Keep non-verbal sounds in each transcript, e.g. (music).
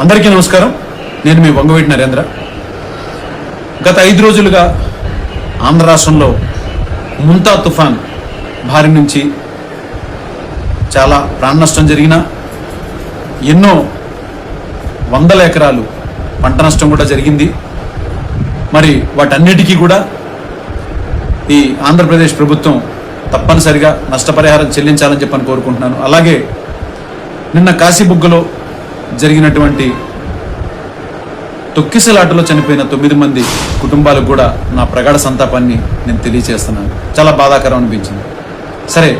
అందరికీ నమస్కారం. నేను మీ వంగవీటి నరేంద్ర. గత ఐదు రోజులుగా ఆంధ్ర రాష్ట్రంలో ముంతా తుఫాన్ భారీ నుంచి చాలా ప్రాణ నష్టం జరిగిన ఎన్నో వందల ఎకరాలు పంట నష్టం కూడా జరిగింది. మరి వాటన్నిటికీ కూడా ఈ ఆంధ్రప్రదేశ్ ప్రభుత్వం తప్పనిసరిగా నష్టపరిహారం చెల్లించాలని చెప్పని కోరుకుంటున్నాను. అలాగే నిన్న కాశీబుగ్గలో జరిగినటువంటి తొక్కిసలాటలో చనిపోయిన తొమ్మిది మంది కుటుంబాలకు కూడా నా ప్రగాఢ సంతాపాన్ని నేను తెలియజేస్తున్నాను చాలా బాధాకరం అనిపించింది. సరే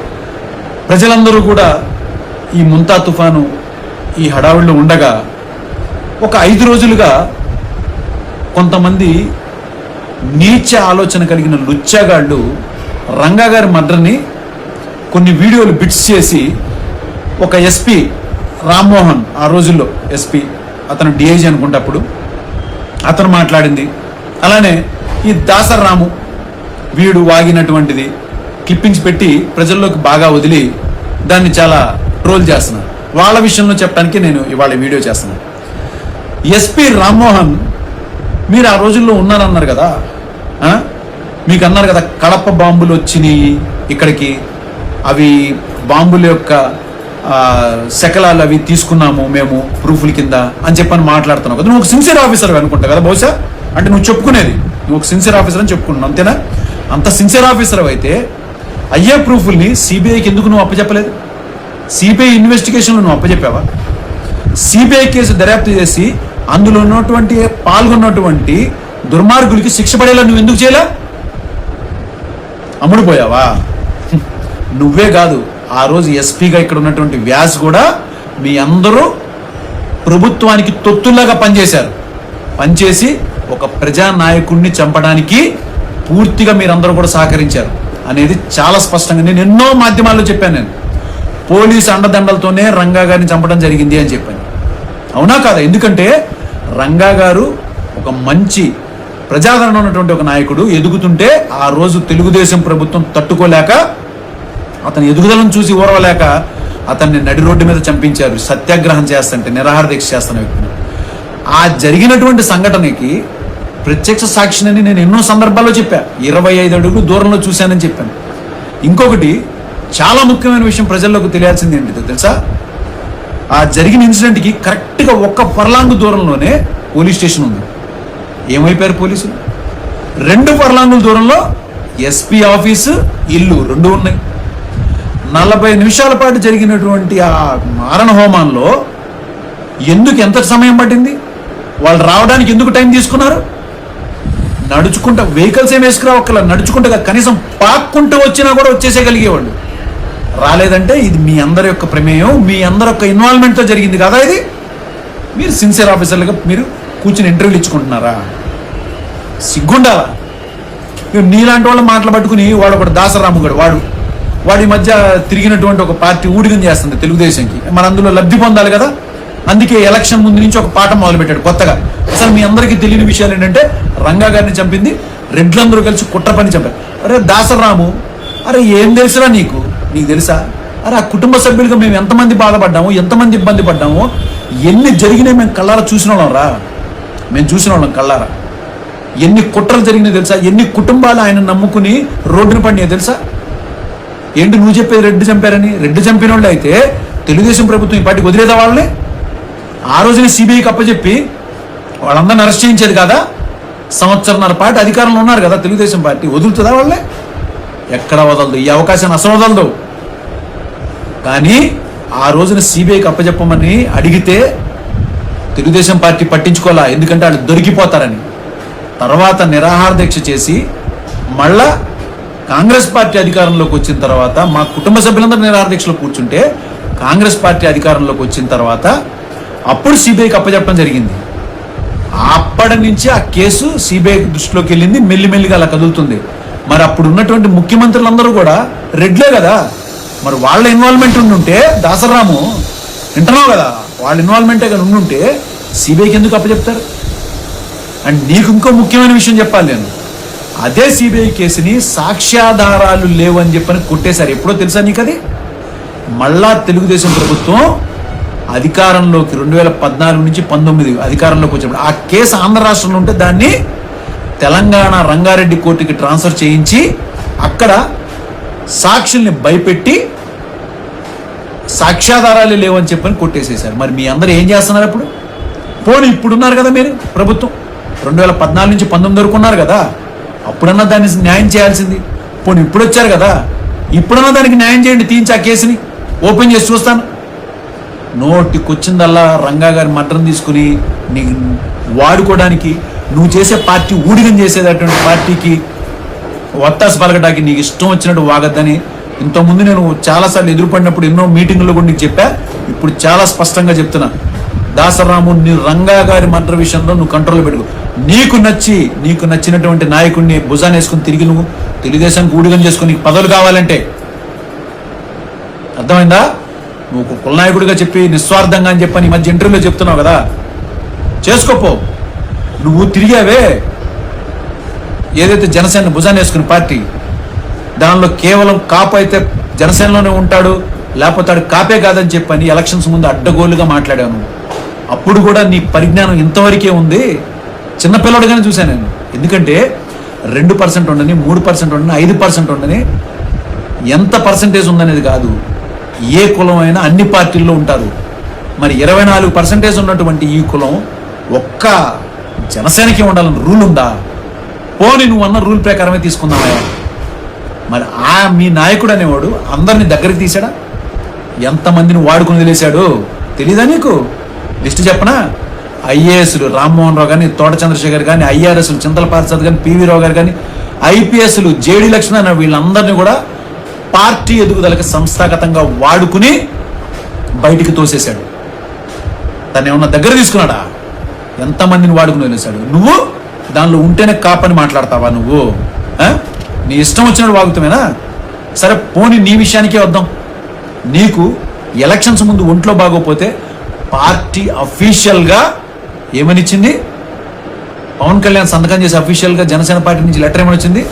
ప్రజలందరూ కూడా ఈ ముంతా తుఫాను ఈ హడావిడిలో ఉండగా ఒక ఐదు రోజులుగా కొంతమంది నీచ ఆలోచన కలిగిన లుచ్చాగాళ్ళు రంగా గారి మర్డర్ని కొన్ని వీడియోలు బిట్స్ చేసి ఒక ఎస్పీ రామ్మోహన్ ఆ రోజుల్లో ఎస్పీ అతను డిఐజీ అనుకుంటప్పుడు అతను మాట్లాడింది. అలానే ఈ దాసరరాము వీడు వాగినటువంటిది క్లిప్పింగ్స్ పెట్టి ప్రజల్లోకి బాగా వదిలి దాన్ని చాలా ట్రోల్ చేస్తున్నారు. వాళ్ళ విషయంలో చెప్పడానికి నేను ఇవాళ వీడియో చేస్తున్నాను ఎస్పీ రామ్మోహన్ మీరు ఆ రోజుల్లో ఉన్నారన్నారు కదా? మీకు అన్నారు కదా కడప బాంబులు వచ్చినాయి ఇక్కడికి. అవి బాంబుల యొక్క శకలాలు అవి తీసుకున్నాము మేము ప్రూఫ్ల కింద అని చెప్పని మాట్లాడుతున్నావు కదా. నువ్వు ఒక సిన్సియర్ ఆఫీసర్ అనుకుంటా కదా బహుశా? అంటే నువ్వు చెప్పుకునేది. నువ్వు ఒక సిన్సియర్ ఆఫీసర్ అని చెప్పుకుంటున్నావు అంతేనా? అంత సిన్సియర్ ఆఫీసర్ అయితే అయ్యే ప్రూఫుల్ని సిబిఐకి ఎందుకు నువ్వు అప్పచెప్పలేదు? సిబిఐ ఇన్వెస్టిగేషన్లో నువ్వు అప్పచెప్పావా? సిబిఐ కేసు దర్యాప్తు చేసి అందులో ఉన్నటువంటి పాల్గొన్నటువంటి దుర్మార్గులకి శిక్ష పడేలా నువ్వు ఎందుకు చేయలే? అమ్ముడుపోయావా? (laughs) నువ్వే కాదు. ఆ రోజు ఎస్పీగా ఇక్కడ ఉన్నటువంటి వ్యాస్ కూడా మీ అందరూ ప్రభుత్వానికి తొత్తుల్లాగా పనిచేశారు. పనిచేసి ఒక ప్రజానాయకుడిని చంపడానికి పూర్తిగా మీరందరూ కూడా సహకరించారు అనేది చాలా స్పష్టంగా నేను ఎన్నో మాధ్యమాల్లో చెప్పాను నేను. పోలీస్ అండదండలతోనే రంగా గారిని చంపడం జరిగింది అని చెప్పాను. అవునా కాదా? ఎందుకంటే రంగా గారు ఒక మంచి ప్రజాదరణ ఉన్నటువంటి ఒక నాయకుడు. ఎదుగుతుంటే ఆ రోజు తెలుగుదేశం ప్రభుత్వం తట్టుకోలేక అతని ఎదుగుదలను చూసి ఓర్వలేక అతన్ని నడి రోడ్డు మీద చంపించారు. సత్యాగ్రహం చేస్తుంటే నిరాహార దీక్ష చేస్తున్న వ్యక్తిని. ఆ జరిగినటువంటి సంఘటనకి ప్రత్యక్ష సాక్షిని నేను ఎన్నో సందర్భాల్లో చెప్పా. ఇరవై ఐదు అడుగులు దూరంలో చూశానని చెప్పాను. ఇంకొకటి చాలా ముఖ్యమైన విషయం ప్రజల్లోకి తెలియాల్సింది ఏంటిదో తెలుసా? ఆ జరిగిన ఇన్సిడెంట్కి కరెక్ట్గా ఒక్క పర్లాంగు దూరంలోనే పోలీస్ స్టేషన్ ఉంది. ఏమైపోయారు పోలీసులు? రెండు పర్లాంగుల దూరంలో ఎస్పీ ఆఫీసు ఇల్లు రెండు ఉన్నాయి. నలభై నిమిషాల పాటు జరిగినటువంటి ఆ మారణ హోమాల్లో ఎందుకు ఎంత సమయం పట్టింది? వాళ్ళు రావడానికి ఎందుకు టైం తీసుకున్నారు? నడుచుకుంటా వెహికల్స్ ఏం వేసుకురావక్కల నడుచుకుంటా కనీసం పాక్కుంటూ వచ్చినా కూడా వచ్చేసేయగలిగేవాళ్ళు. రాలేదంటే ఇది మీ అందరి యొక్క ప్రమేయం మీ అందరి యొక్క ఇన్వాల్వ్మెంట్తో జరిగింది కదా ఇది? మీరు సిన్సియర్ ఆఫీసర్లుగా మీరు కూర్చుని ఇంటర్వ్యూలు ఇచ్చుకుంటున్నారా? సిగ్గుండాలా? మీరు నీలాంటి వాళ్ళు మాటలు పట్టుకుని వాడు ఒకడు దాసరాముగడు వాడు వాడి మధ్య తిరిగినటువంటి ఒక పార్టీ ఊడిగం చేస్తుంది తెలుగుదేశంకి. మన అందులో లబ్ధి పొందాలి కదా? అందుకే ఎలక్షన్ ముందు నుంచి ఒక పాఠం మొదలుపెట్టాడు కొత్తగా. అసలు మీ అందరికీ తెలియని విషయాలు ఏంటంటే రంగా గారిని చంపింది రెడ్లందరూ కలిసి కుట్ర పని చంపారు. అరే దాసరాము అరే ఏం తెలుసురా నీకు? నీకు తెలుసా? అరే ఆ కుటుంబ సభ్యులుగా మేము ఎంతమంది బాధపడ్డాము ఎంతమంది ఇబ్బంది పడ్డాము? ఎన్ని జరిగినాయి మేము కళ్ళారా చూసిన వాళ్ళం రా. మేము చూసిన వాళ్ళం కళ్ళారా. ఎన్ని కుట్రలు జరిగినాయి తెలుసా? ఎన్ని కుటుంబాలు ఆయన నమ్ముకుని రోడ్డున పడినాయి తెలుసా? ఏంటి నువ్వు చెప్పేది రెడ్డి చంపారని? రెడ్డి చంపిన వాళ్ళు అయితే తెలుగుదేశం ప్రభుత్వం ఈ పార్టీకి వదిలేదా వాళ్ళని? ఆ రోజున సిబిఐకి అప్పచెప్పి వాళ్ళందరిని అరెస్ట్ చేయించేది కదా? సంవత్సరంన్నర పాటు అధికారంలో ఉన్నారు కదా తెలుగుదేశం పార్టీ. వదులుతుందా వాళ్ళే ఎక్కడ వదలదు. ఈ అవకాశాన్ని అసలు వదలదు. కానీ ఆ రోజున సిబిఐకి అప్పచెప్పమని అడిగితే తెలుగుదేశం పార్టీ పట్టించుకోవాలా ఎందుకంటే వాళ్ళు దొరికిపోతారని. తర్వాత నిరాహార దీక్ష చేసి మళ్ళా కాంగ్రెస్ పార్టీ అధికారంలోకి వచ్చిన తర్వాత మా కుటుంబ సభ్యులందరూ నిరాహార కూర్చుంటే కాంగ్రెస్ పార్టీ అధికారంలోకి వచ్చిన తర్వాత అప్పుడు సిబిఐకి అప్పచెప్పడం జరిగింది. అప్పటి నుంచి ఆ కేసు సిబిఐ దృష్టిలోకి వెళ్ళింది మెల్లిమెల్లిగా అలా కదులుతుంది. మరి అప్పుడు ఉన్నటువంటి ముఖ్యమంత్రులందరూ కూడా రెడ్లే కదా? మరి వాళ్ళ ఇన్వాల్వ్మెంట్ ఉండుంటే దాసరాము వింటున్నావు కదా? వాళ్ళ ఇన్వాల్వ్మెంటే కానీ ఉండుంటే సిబిఐకి ఎందుకు అప్పచెప్తారు అండ్ నీకు ఇంకో ముఖ్యమైన విషయం చెప్పాలి నేను. అదే సిబిఐ కేసుని సాక్ష్యాధారాలు లేవని చెప్పని కొట్టేశారు. ఎప్పుడో తెలుసా నీకు అది? మళ్ళా తెలుగుదేశం ప్రభుత్వం అధికారంలోకి రెండు వేల పద్నాలుగు నుంచి పంతొమ్మిది అధికారంలోకి వచ్చినప్పుడు ఆ కేసు ఆంధ్ర రాష్ట్రంలో ఉంటే దాన్ని తెలంగాణ రంగారెడ్డి కోర్టుకి ట్రాన్స్ఫర్ చేయించి అక్కడ సాక్షుల్ని భయపెట్టి సాక్ష్యాధారాలు లేవని చెప్పని కొట్టేసేశారు. మరి మీ అందరూ ఏం చేస్తున్నారు ఇప్పుడు? పోనీ ఇప్పుడున్నారు కదా మీరు ప్రభుత్వం. రెండు వేల పద్నాలుగు నుంచి పంతొమ్మిది వరకు ఉన్నారు కదా. అప్పుడన్నా దాన్ని న్యాయం చేయాల్సింది. పోనీ ఇప్పుడు వచ్చారు కదా. ఇప్పుడన్నా దానికి న్యాయం చేయండి తీయించి ఆ కేసుని. ఓపెన్ చేసి చూస్తాను. నోటికొచ్చిందల్లా రంగా గారి మటన్ తీసుకుని నీ వాడుకోవడానికి నువ్వు చేసే పార్టీ ఊడిగం చేసేటటువంటి పార్టీకి వత్తాసు పలకటానికి నీకు ఇష్టం వచ్చినట్టు వాగద్దని ఇంతకుముందు నేను చాలాసార్లు ఎదురుపడినప్పుడు ఎన్నో మీటింగుల్లో కూడా నీకు చెప్పా. ఇప్పుడు చాలా స్పష్టంగా చెప్తున్నా. దాసరాము నీ రంగా గారి మంత్ర విషయంలో నువ్వు కంట్రోల్ పెట్టుకో. నీకు నచ్చి నీకు నచ్చినటువంటి నాయకుడిని భుజాన్ని వేసుకుని తిరిగి నువ్వు తెలుగుదేశం ఊడిగం చేసుకుని నీకు పదవులు కావాలంటే. అర్థమైందా? నువ్వు కులనాయకుడిగా చెప్పి నిస్వార్థంగా అని చెప్పని ఈ మధ్య ఇంటర్వ్యూలో చెప్తున్నావు కదా. చేసుకోపో నువ్వు తిరిగావే. ఏదైతే జనసేన భుజాన్ని వేసుకుని పార్టీ దానిలో కేవలం కాపు అయితే జనసేనలోనే ఉంటాడు లేకపోతే కాపే కాదని చెప్పని ఎలక్షన్స్ ముందు అడ్డగోలుగా మాట్లాడాను అప్పుడు కూడా నీ పరిజ్ఞానం ఇంతవరకే ఉంది. చిన్నపిల్లడిగానే చూశాను నేను. ఎందుకంటే రెండు పర్సెంట్ ఉండని మూడు పర్సెంట్ ఉండని ఐదు పర్సెంట్ ఉండని ఎంత పర్సంటేజ్ ఉందనేది కాదు. ఏ కులం అయినా అన్ని పార్టీల్లో ఉంటారు. మరి ఇరవై నాలుగు పర్సెంటేజ్ ఉన్నటువంటి ఈ కులం ఒక్క జనసేనకి ఉండాలని రూల్ ఉందా? పోని నువ్వు అన్న రూల్ ప్రకారమే తీసుకుందామయ్యా మరి ఆ మీ నాయకుడు అనేవాడు అందరిని దగ్గరికి తీశాడా? ఎంతమందిని వాడుకుని తెలిసాడు తెలీదా నీకు? లిస్ట్ చెప్పనా? ఐఏఎస్లు రామ్మోహన్ రావు కానీ తోట చంద్రశేఖర్ కానీ ఐఆర్ఎస్లు చింతల పార్సాద్ కానీ పివి రావు గారు కానీ ఐపీఎస్లు జేడి లక్ష్మణ్ అనే వీళ్ళందరినీ కూడా పార్టీ ఎదుగుదలకు సంస్థాగతంగా వాడుకుని బయటికి తోసేశాడు. తను ఏమన్నా దగ్గర తీసుకున్నాడా? ఎంతమందిని వాడుకుని వదిలేశాడు? నువ్వు దానిలో ఉంటేనే కాపని మాట్లాడతావా నువ్వు? నీ ఇష్టం వచ్చినట్టు వాగుతామేనా సరే పోనీ నీ విషయానికే వద్దాం. నీకు ఎలక్షన్స్ ముందు ఒంట్లో బాగోపోతే పార్టీ అఫీషియల్గా ఏమనిచ్చింది? పవన్ కళ్యాణ్ సంతకం చేసి అఫీషియల్గా జనసేన పార్టీ నుంచి లెటర్ ఏమని వచ్చింది?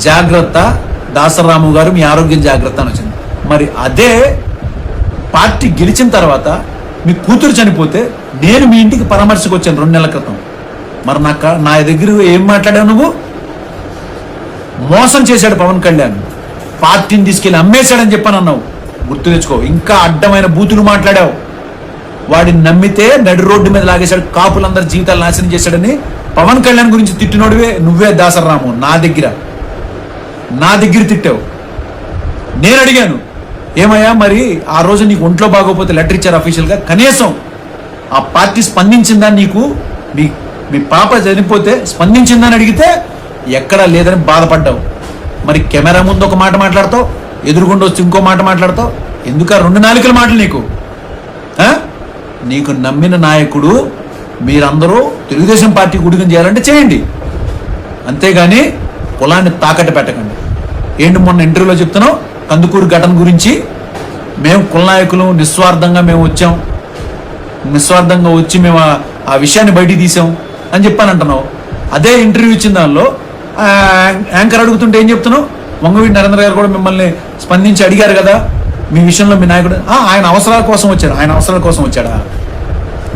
జాగ్రత్త దాసరాము గారు మీ ఆరోగ్యం జాగ్రత్త అని వచ్చింది. మరి అదే పార్టీ గెలిచిన తర్వాత మీ కూతురు చనిపోతే నేను మీ ఇంటికి పరామర్శకు వచ్చాను రెండు నెలల క్రితం. మరి నా నా దగ్గర ఏం మాట్లాడావు నువ్వు? మోసం చేశాడు పవన్ కళ్యాణ్. పార్టీని తీసుకెళ్ళి అమ్మేశాడని చెప్పాను అన్నావు గుర్తు తెచ్చుకో ఇంకా అడ్డమైన బూతులు మాట్లాడావు. వాడిని నమ్మితే నడి రోడ్డు మీద లాగేశాడు కాపులందరి జీవితాలు నాశనం చేశాడని పవన్ కళ్యాణ్ గురించి తిట్టినోడివే నువ్వే దాసరాము నా దగ్గర. నా దగ్గర తిట్టావు. నేను అడిగాను ఏమయ్యా మరి ఆ రోజు నీకు ఒంట్లో బాగోపోతే లెటర్ ఇచ్చారు అఫీషియల్గా కనీసం ఆ పార్టీ స్పందించిందా నీకు? మీ మీ పాప చనిపోతే స్పందించిందని అడిగితే ఎక్కడా లేదని బాధపడ్డావు. మరి కెమెరా ముందు ఒక మాట మాట్లాడతావు ఎదురుగుండొచ్చి ఇంకో మాట మాట్లాడతావు? ఎందుక రెండు నాలుకల మాటలు నీకు? నీకు నమ్మిన నాయకుడు మీరందరూ తెలుగుదేశం పార్టీ గుడికం చేయాలంటే చేయండి. అంతేగాని కులాన్ని తాకట్టు పెట్టకండి. ఏంటి మొన్న ఇంటర్వ్యూలో చెప్తున్నావు? కందుకూరు ఘటన గురించి. మేము కుల నాయకులు నిస్వార్థంగా మేము వచ్చాం. నిస్వార్థంగా వచ్చి మేము ఆ- విషయాన్ని బయటికి తీసాం అని చెప్పాను అంటున్నావు అదే ఇంటర్వ్యూ ఇచ్చిన దానిలో యాంకర్ అడుగుతుంటే ఏం చెప్తున్నావు? వంగవీటి నరేంద్ర గారు కూడా మిమ్మల్ని స్పందించి అడిగారు కదా. మీ విషయంలో మీ నాయకుడు "ఆ, ఆయన అవసరాల కోసం వచ్చాడు ఆయన అవసరాల కోసం వచ్చాడా?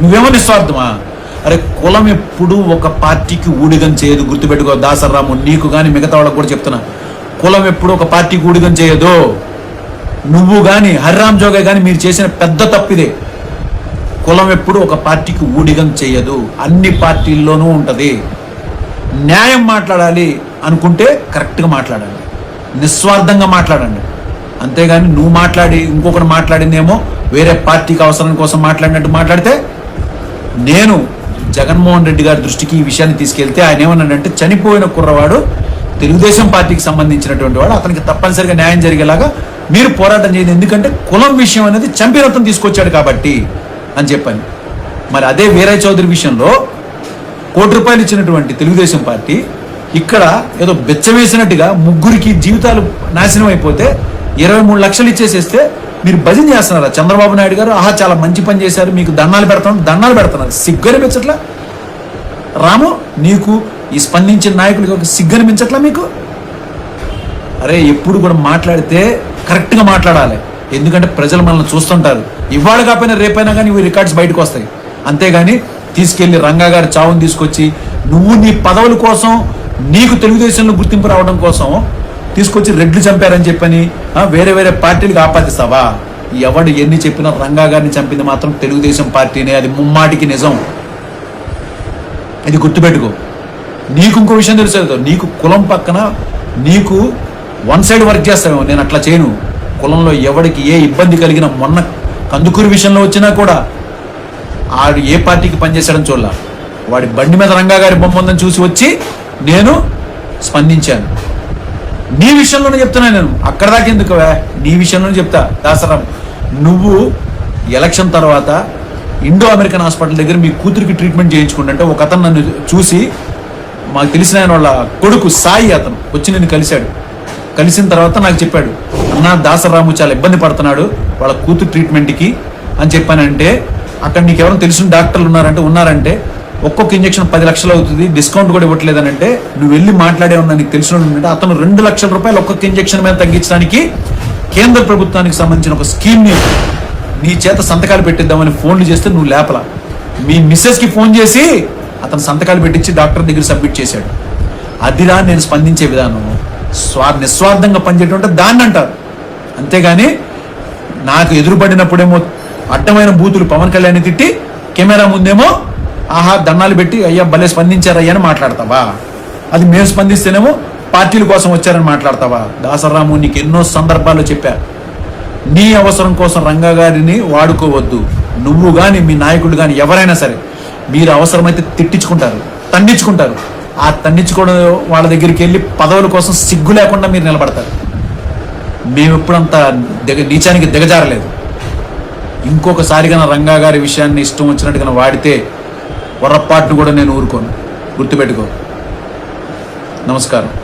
నువ్వేమో నిస్వార్థమా? అరే కులం ఎప్పుడు ఒక పార్టీకి ఊడిగం చేయదు గుర్తుపెట్టుకో దాసరాము నీకు కానీ మిగతా వాళ్ళకు కూడా చెప్తున్నా. కులం ఎప్పుడు ఒక పార్టీకి ఊడిగం చేయదు. నువ్వు కానీ హరిరామ్ జోగే కానీ మీరు చేసిన పెద్ద తప్పిదే. కులం ఎప్పుడు ఒక పార్టీకి ఊడిగం చేయదు అన్ని పార్టీల్లోనూ ఉంటుంది. న్యాయం మాట్లాడాలి అనుకుంటే కరెక్ట్గా మాట్లాడండి. నిస్వార్థంగా మాట్లాడండి. అంతేగాని నువ్వు మాట్లాడి ఇంకొకరు మాట్లాడిందేమో వేరే పార్టీకి అవసరం కోసం మాట్లాడినట్టు మాట్లాడితే నేను జగన్మోహన్ రెడ్డి గారి దృష్టికి ఈ విషయాన్ని తీసుకెళ్తే ఆయన ఏమన్నాడంటే చనిపోయిన కుర్రవాడు తెలుగుదేశం పార్టీకి సంబంధించినటువంటి వాడు అతనికి తప్పనిసరిగా న్యాయం జరిగేలాగా మీరు పోరాటం చేయండి. ఎందుకంటే కులం విషయం అనేది చంపిరత్నం తీసుకొచ్చాడు కాబట్టి అని చెప్పాను. మరి అదే వీరయ్య చౌదరి విషయంలో కోటి రూపాయలు ఇచ్చినటువంటి తెలుగుదేశం పార్టీ ఇక్కడ ఏదో బెచ్చవేసినట్టుగా ముగ్గురికి జీవితాలు నాశనం అయిపోతే ఇరవై మూడు లక్షలు ఇచ్చేసేస్తే మీరు భజన చేస్తున్నారా? చంద్రబాబు నాయుడు గారు ఆహా చాలా మంచి పని చేశారు మీకు దండాలు పెడతాం దండాలు పెడుతున్నారు. సిగ్గనిపించట్లా? రాము నీకు ఈ స్పందించిన నాయకుడికి ఒక సిగ్గనిపించట్లా మీకు? అరే ఎప్పుడు కూడా మాట్లాడితే కరెక్ట్గా మాట్లాడాలి. ఎందుకంటే ప్రజలు మనల్ని చూస్తుంటారు. ఇవాళ కాకపోయినా రేపైనా కానీ ఇవి రికార్డ్స్ బయటకు వస్తాయి. అంతేగాని తీసుకెళ్ళి రంగా గారి చావుని తీసుకొచ్చి నువ్వు నీ పదవుల కోసం నీకు తెలుగుదేశంలో గుర్తింపు రావడం కోసం తీసుకొచ్చి రెడ్లు చంపారని చెప్పని వేరే వేరే పార్టీలకు ఆపాదిస్తావా? ఎవడు ఎన్ని చెప్పినా రంగా గారిని చంపింది మాత్రం తెలుగుదేశం పార్టీనే అది ముమ్మాటికి నిజం. ఇది గుర్తుపెట్టుకో. నీకు ఇంకో విషయం తెలుసు నీకు కులం పక్కన నీకు వన్ సైడ్ వర్క్ చేస్తావేమో నేను అట్లా చేయను. కులంలో ఎవడికి ఏ ఇబ్బంది కలిగిన మొన్న కందుకూరు విషయంలో వచ్చినా కూడా ఆడు ఏ పార్టీకి పనిచేశాడని చూడాల. వాడి బండి మీద రంగా గారి బొమ్మ ఉందని చూసి వచ్చి నేను స్పందించాను. నీ విషయంలోనే చెప్తున్నా నేను. అక్కడ దాకా ఎందుకు నీ విషయంలోనే చెప్తా. దాసరాం నువ్వు ఎలక్షన్ తర్వాత ఇండో అమెరికన్ హాస్పిటల్ దగ్గర మీ కూతురికి ట్రీట్మెంట్ చేయించుకుంటే ఒక అతను నన్ను చూసి మాకు తెలిసిన ఆయన వాళ్ళ కొడుకు సాయి అతను వచ్చి నేను కలిశాడు. కలిసిన తర్వాత నాకు చెప్పాడు అన్న దాసరాము చాలా ఇబ్బంది పడుతున్నాడు వాళ్ళ కూతురు ట్రీట్మెంట్కి అని చెప్పానంటే అక్కడ నీకు ఎవరైనా తెలిసిన డాక్టర్లు ఉన్నారంటే ఉన్నారంటే ఒక్కొక్క ఇంజక్షన్ పది లక్షలు అవుతుంది డిస్కౌంట్ కూడా ఇవ్వట్లేదని అంటే నువ్వు వెళ్ళి మాట్లాడే ఉన్నా నీకు తెలిసిన అతను రెండు లక్షల రూపాయలు ఒక్కొక్క ఇంజక్షన్ మీద తగ్గించడానికి కేంద్ర ప్రభుత్వానికి సంబంధించిన ఒక స్కీమ్ని నీ చేత సంతకాలు పెట్టిద్దామని ఫోన్లు చేస్తే నువ్వు లేపల. మీ మిస్సెస్కి ఫోన్ చేసి అతను సంతకాలు పెట్టించి డాక్టర్ దగ్గర సబ్మిట్ చేశాడు. అదిరా నేను స్పందించే విధానం. స్వా నిస్వార్థంగా పనిచేయటం దాన్ని అంటారు. అంతేగాని నాకు ఎదురుపడినప్పుడేమో అడ్డమైన బూతులు పవన్ కళ్యాణ్ తిట్టి కెమెరా ముందేమో ఆహా దండాలు పెట్టి అయ్యా భలే స్పందించారయ్యా అని మాట్లాడతావా? అది మేము స్పందిస్తేనేమో పార్టీల కోసం వచ్చారని మాట్లాడతావా? దాసరాము నీకు ఎన్నో సందర్భాల్లో చెప్పా. నీ అవసరం కోసం రంగా గారిని వాడుకోవద్దు. నువ్వు కానీ మీ నాయకుడు కానీ ఎవరైనా సరే మీరు అవసరమైతే తిట్టించుకుంటారు తండించుకుంటారు ఆ తండించుకోవడం వాళ్ళ దగ్గరికి వెళ్ళి పదవుల కోసం సిగ్గు లేకుండా మీరు నిలబడతారు. మేము ఎప్పుడంత దిగ నీచానికి దిగజారలేదు. ఇంకొకసారిగా రంగా గారి విషయాన్ని ఇష్టం వచ్చినట్టుగా వాడితే పొరపాటును కూడా నేను ఊరుకోను. గుర్తుపెట్టుకో. నమస్కారం.